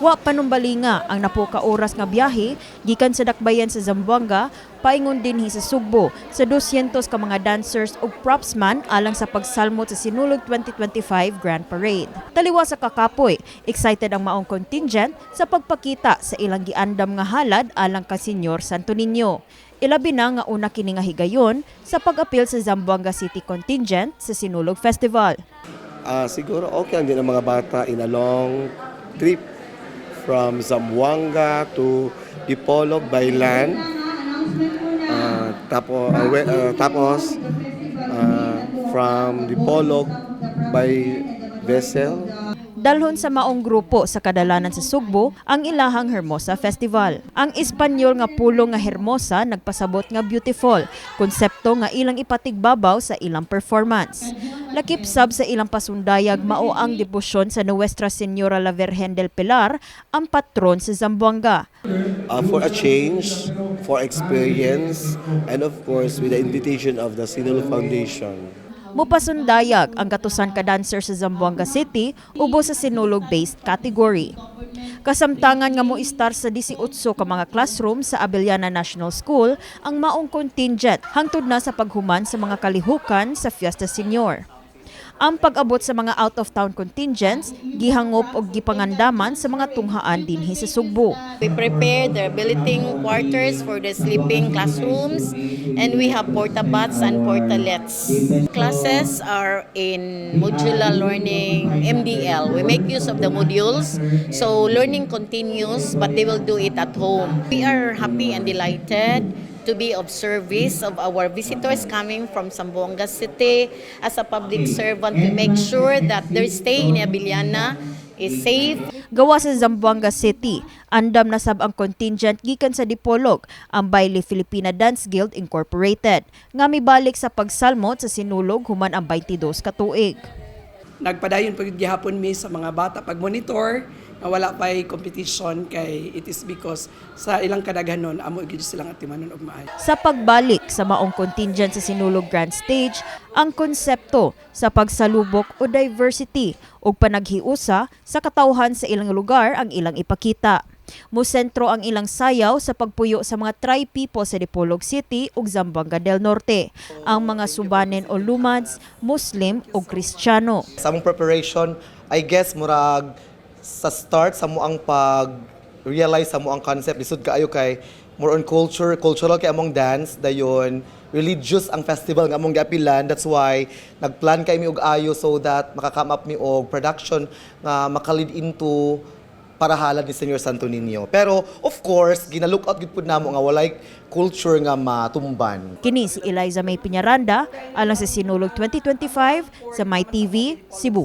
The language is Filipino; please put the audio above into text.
Wa panumbalinga ang napuka oras nga biyahe gikan sa dakbayan sa Zamboanga paingon dinhi sa Sugbo sa 200 ka mga dancers ug propsman alang sa pagsalmot sa Sinulog 2025 Grand Parade. Taliwa sa kakapoy, excited ang maong contingent sa pagpakita sa ilang giandam nga halad alang ka Senyor Santo Niño. Ilabi na nga una kini nga higayon sa pag-apil sa Zamboanga City contingent sa Sinulog Festival. Ah, siguro okay ang mga bata in a long trip from Zamboanga to Dipolog by land. Ah, tapo, we- ah, tapos ah, from Dipolog by vessel. Dalhon sa maong grupo sa kadalanan sa Sugbo ang ilahang Hermosa Festival. Ang Espanyol nga pulo nga Hermosa nagpasabot nga beautiful, konsepto nga ilang ipatigbabaw sa ilang performance. Lakip sab sa ilang pasundayag mao ang debosyon sa Nuestra Señora la Virgen del Pilar, ang patron sa Zamboanga. Uh, for a change, for experience, and of course with the invitation of the Sinul Foundation. Mupasundayag ang katusan ka dancer sa Zamboanga City ubo sa sinulog-based category. Kasamtangan nga mo istar sa 18 ka mga classroom sa Abellana National School ang maong contingent hangtod na sa paghuman sa mga kalihukan sa Fiesta Senior. Ang pag-abot sa mga out-of-town contingents, gihangop og gipangandaman sa mga tunghaan dinhi sa Sugbo. We prepare the billeting quarters for the sleeping classrooms and we have portabots and portalets. Classes are in modular learning, MDL. We make use of the modules so learning continues but they will do it at home. We are happy and delighted to be of service of our visitors coming from Zamboanga City as a public servant to make sure that their stay in Abiliana is safe Gawa sa Zamboanga City, andam na sab ang contingent gikan sa Dipolog, ang Baile Filipina Dance Guild Incorporated, nga mibalik sa pagsalmot sa sinulog human ang 22 ka tuig. nagpadayon pag gihapon mi sa mga bata pag nga wala pay competition kay it is because sa ilang kadaghanon amo gyud silang atimanon og maayo. Sa pagbalik sa maong contingent sa Sinulog Grand Stage, ang konsepto sa pagsalubok o diversity ug panaghiusa sa katawhan sa ilang lugar ang ilang ipakita. Musentro ang ilang sayaw sa pagpuyo sa mga tri people sa Dipolog City ug Zamboanga del Norte, ang mga subanen o lumads, Muslim ug Kristiyano. sa among preparation, I guess murag sa start sa mo ang pag realize sa mo ang concept lisod kaayo kay more on culture, cultural kay among dance dayon religious ang festival nga among giapilan that's why nagplan kay mi og ayo so that makakam up mi og production nga makalid into parahalan ni Senyor Santo Niño. Pero of course, gina-look out gid pud namo nga walay culture nga matumban. Kini si Eliza May Piñaranda alang sa Sinulog 2025 sa My TV, Cebu.